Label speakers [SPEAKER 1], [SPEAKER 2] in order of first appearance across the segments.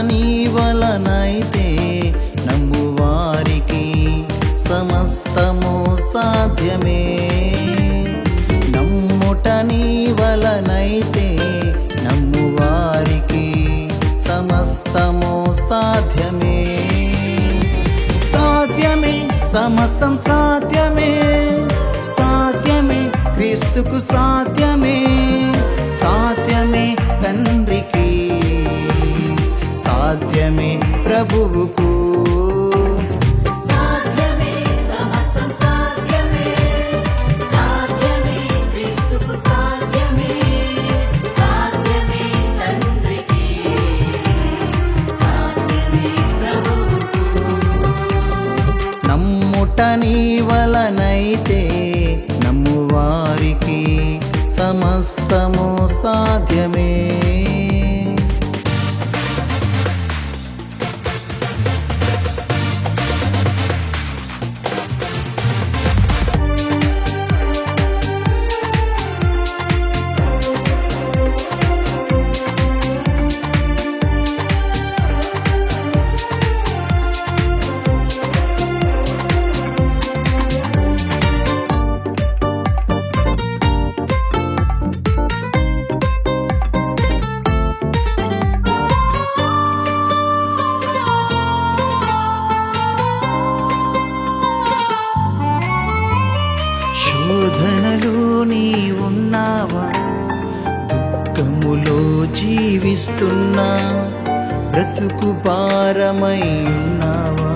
[SPEAKER 1] నీ వలనైతే నమ్మువారికి సమస్తము సాధ్యమే. నమ్ముట నీ వలనైతే నమ్మువారికి సమస్తము సాధ్యమే. సాధ్యమే సమస్తం సాధ్యమే. సాధ్యమే క్రీస్తుకు సాధ్యమే. సాధ్యమే తండ్రికి ప్రభువుకు. నమ్ముట నీ వలనైతే నమ్ము వారికి సమస్తము సాధ్యమే. శోధనలో నీ ఉన్నావా దుఃఖములో జీవిస్తున్నా బ్రతుకు భారమై ఉన్నావా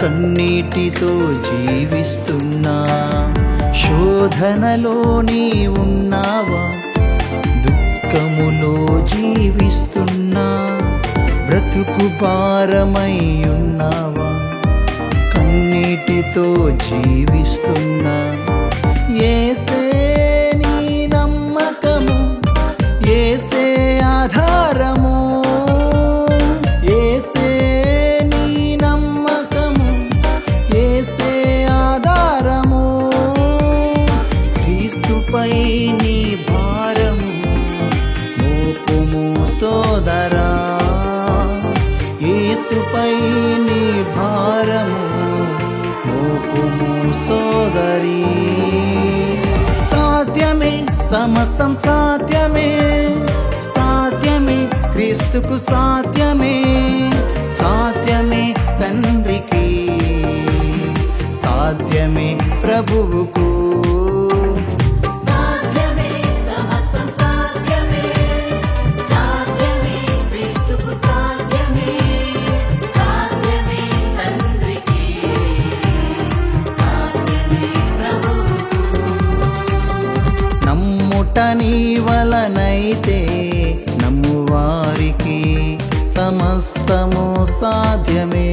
[SPEAKER 1] కన్నీటితో జీవిస్తున్నా శోధనలో నీ ఉన్నావా దుఃఖములో జీవిస్తున్నా బ్రతుకు భారమై ఉన్నావా కన్నీటితో జీవిస్తున్నా ఏసే నీ నమ్మకము ఏసే ఆధారము ఏసే నీ నమ్మకము ఏసే ఆధారము. క్రీస్తుపై నీ భారము మోపుము సోదరా. యేసుపై నీ భారము మోపుము సమస్తం సాధ్యమే సాధ్యమే క్రీస్తుకు సాధ్యమే సాధ్యమే తండ్రికి సాధ్యమే ప్రభువుకు నమ్ముట నీ వలనైతే నమ్ము వారికి సమస్తము సాధ్యమే.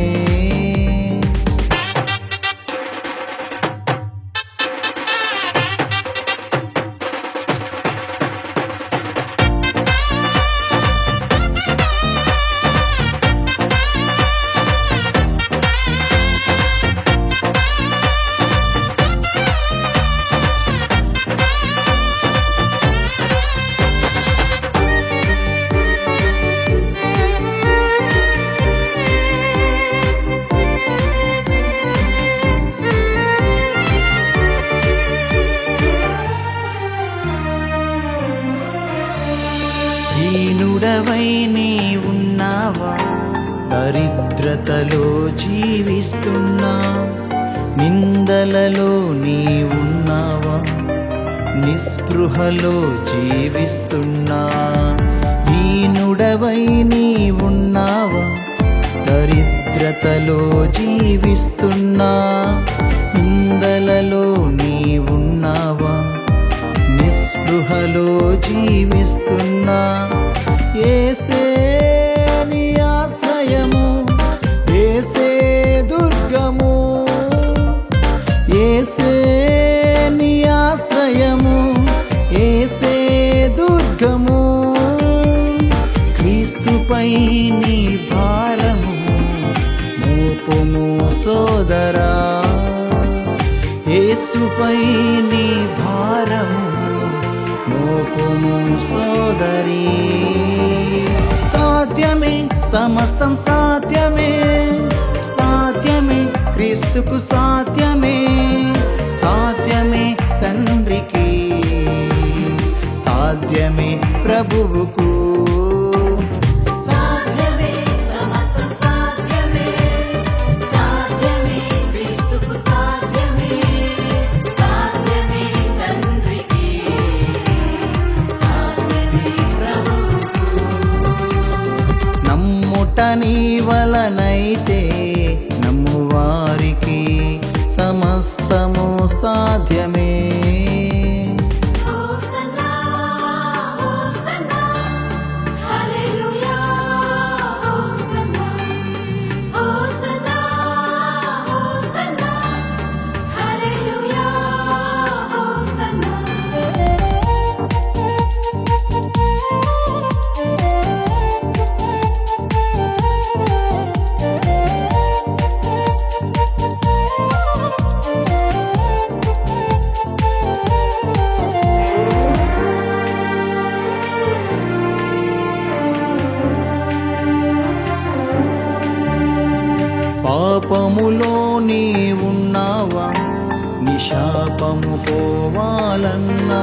[SPEAKER 1] దరిద్రతలో జీవిస్తున్నా నిందలలో నీ ఉన్నావా? నిస్పృహలో జీవిస్తున్నా దీనుడవై నీ ఉన్నావా? దరిద్రతలో జీవిస్తున్నా నిందలలో నీ ఉన్నావా? నిస్పృహలో జీవిస్తున్నా ఏసే నీ ఆశ్రయము ఏసే దుర్గము ఏసే నీ ఆశ్రయము ఏసే దుర్గము. క్రీస్తుపై నీ భారము మోపుము సోదరా. ఏసుపై నీ భారము మోపుము సోదరీ. సాధ్యమే సమస్తం సాధ్యమే. క్రీస్తుకు సాధ్యమే సాధ్యమే తండ్రికి. సాధ్యమే ప్రభువుకు.
[SPEAKER 2] సాధ్యమే
[SPEAKER 1] సమస్తము పాపములో నీ ఉన్నావా నిశాపము పోవాలన్నా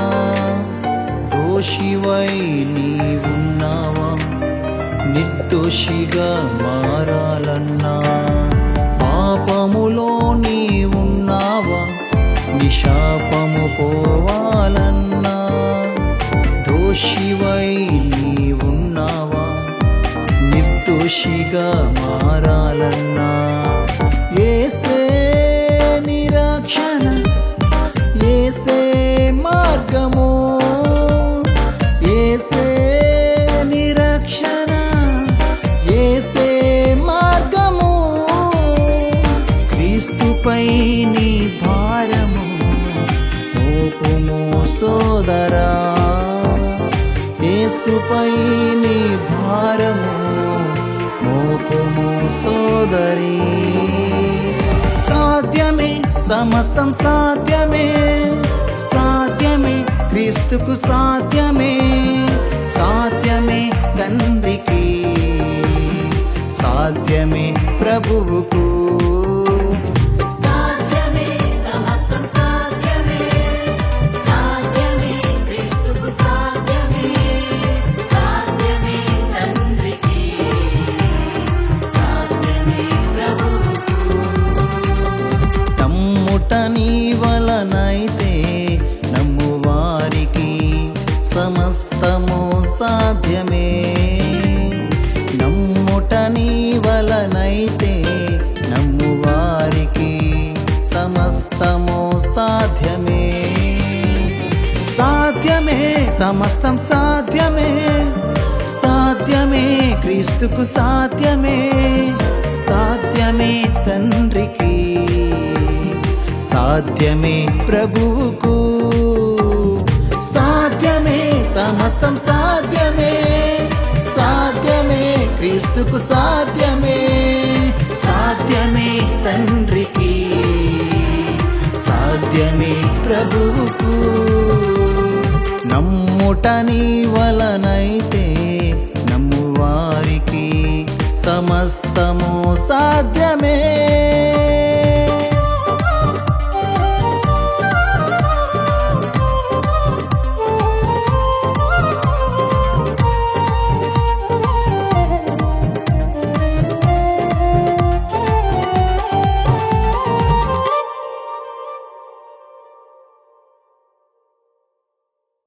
[SPEAKER 1] దోషివై నీ ఉన్నావా నిర్దోషిగా మారాలన్నా పాపములో నీ ఉన్నావా నిశాపము పోవాలన్నా దోషివై నీ ఉన్నావా నిర్దోషిగా మారాలన్నా నిరక్షణ ఏసే మార్గము. క్రీస్తుపై నీ భారము మోపుము సోదరా. యేసుపై నీ భారము మోపుము సోదరి. సాధ్యమే సమస్తం సాధ్యమే సాధ్యమే క్రీస్తుకు సాధ్యమే. సాధ్యమే తండ్రికి సాధ్యమే ప్రభువుకు.
[SPEAKER 2] సమస్తం
[SPEAKER 1] నీ వలనైతే నమ్ము వారికి సమస్తము సాధ్యమే. నమ్ముట నీ వలనైతే నమ్ము వారికి సమస్తము సాధ్యమే. సాధ్యమే సమస్తం సాధ్యమే. సాధ్యమే క్రీస్తుకు సాధ్యమే. సాధ్యమే తండ్రికి. సాధ్యమే ప్రభువుకు సమస్తం సాధ్యమే సాధ్యమే క్రీస్తుకు సాధ్యమే సాధ్యమే తండ్రికి సాధ్యమే ప్రభువుకు. నమ్ముట నీ వలనైతే నమ్మువారికి సమస్తము సాధ్యమే.